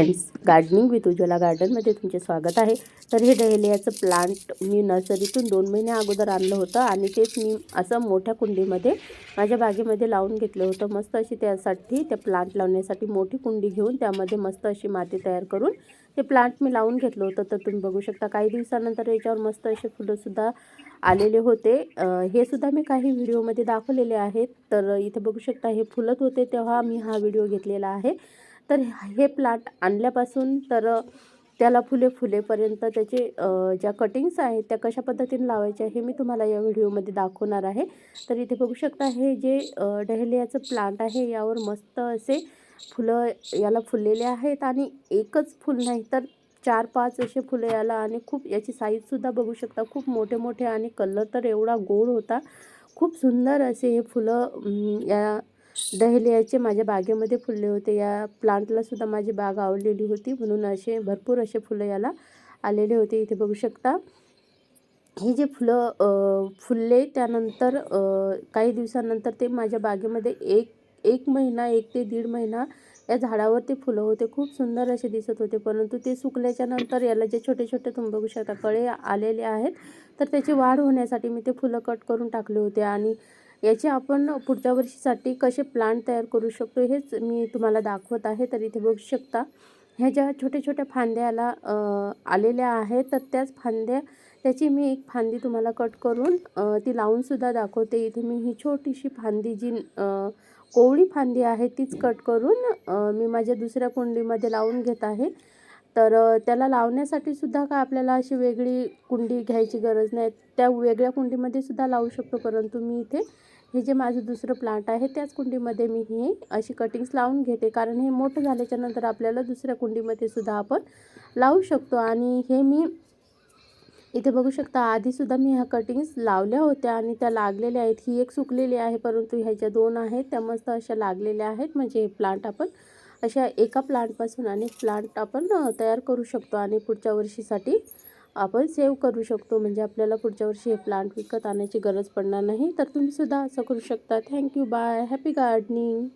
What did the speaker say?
Friends gardening with Ujjwala गार्डनमध्ये तुमचे स्वागत आहे. तर हे डहेलियाचं प्लांट मी नर्सरीतून दोन महिन्या अगोदर आणलं होतं आणि तेच मी असं मोठ्या कुंडीमध्ये माझ्या बागेमध्ये लावून घेतलं होतं. मस्त अशी त्यासाठी त्या प्लांट लावण्यासाठी मोठी कुंडी घेऊन त्यामध्ये मस्त अशी माती तयार करून ते प्लांट मी लावून घेतलं होतं. तर तुम्ही बघू शकता काही दिवसानंतर याच्यावर मस्त असे फुलंसुद्धा आलेले होते. हे सुद्धा मी काही व्हिडिओमध्ये दाखवलेले आहेत. तर इथे बघू शकता हे फुलत होते तेव्हा मी हा व्हिडिओ घेतलेला आहे. तर हे प्लांट आणल्यापासून तर त्याला फुले फुलेपर्यंत त्याचे ज्या कटिंग्स आहेत त्या कशा पद्धतीने लावायच्या हे मी तुम्हाला या व्हिडिओमध्ये दाखवणार आहे. तर इथे बघू शकता हे जे डहेलियाचं प्लांट आहे यावर मस्त असे फुलं याला फुललेले आहेत आणि एकच फुल नाही तर चार पाच असे फुलं याला आणि खूप याची साईजसुद्धा बघू शकता. खूप मोठे मोठे आणि कलर तर एवढा गोड होता. खूप सुंदर असे हे फुलं या डहेलियाचे माझ्या बागेमध्ये फुलले होते. या प्लांटला सुद्धा माझी बाग आवडलेली होती. म्हणून असे भरपूर असे फुलं याला आलेले होते. इथे बघू शकता. हे जे फुलं फुलले त्यानंतर काही दिवसानंतर ते माझ्या बागेमध्ये एक एक महिना एक ते दीड महिना या झाडावर ते फुलं होते. खूप सुंदर असे दिसत होते. परंतु ते सुकल्याच्या नंतर याला जे छोटे छोटे तुम्ही बघू शकता कळे आलेले आहेत. तर त्याची वाढ होण्यासाठी मी ते फुलं कट करून टाकले होते. आणि याचे आपण पुढच्या वर्षीसाठी कसे प्लांट तयार करू शकतो हेच मी तुम्हाला दाखवत आहे. तर इथे बघू शकता ह्या ज्या छोट्या छोट्या फांद्याला आलेल्या आहेत तर त्याच फांद्या त्याची मी एक फांदी तुम्हाला कट करून ती लावूनसुद्धा दाखवते. इथे मी ही छोटीशी फांदी जी कोवळी फांदी आहे तीच कट करून मी माझ्या दुसऱ्या कुंडीमध्ये लावून घेत आहे. तर त्याला लावण्यासाठी सुद्धा काय आपल्याला अशी वेगळी कुंडी घ्यायची गरज नाही. त्या वेगळ्या कुंडीमध्ये सुद्धा लावू शकतो परंतु मी इथे हे जे माझं दुसरं प्लांट आहे त्याच कुंडीमध्ये मी हे अशी कटिंग्स लावून घेते. कारण हे मोठं झाल्याच्यानंतर आपल्याला दुसऱ्या कुंडीमध्ये सुद्धा आपण लावू शकतो. आणि हे मी इथे बघू शकता आधीसुद्धा मी ह्या कटिंग्स लावल्या होत्या आणि त्या लागलेल्या आहेत. ही एक सुकलेली आहे परंतु ह्याच्या दोन आहेत. त्या मस्त अशा लागलेल्या आहेत. म्हणजे हे प्लांट आपण अशा एका प्लांटपासून अनेक प्लांट आपण तयार करू शकतो आणि पुढच्या वर्षीसाठी आपण सेव्ह करू शकतो. म्हणजे आपल्याला पुढच्या वर्षी हे प्लांट विकत आणायची गरज पडणार नाही. तर तुम्ही सुद्धा असं करू शकता. Thank you bye happy gardening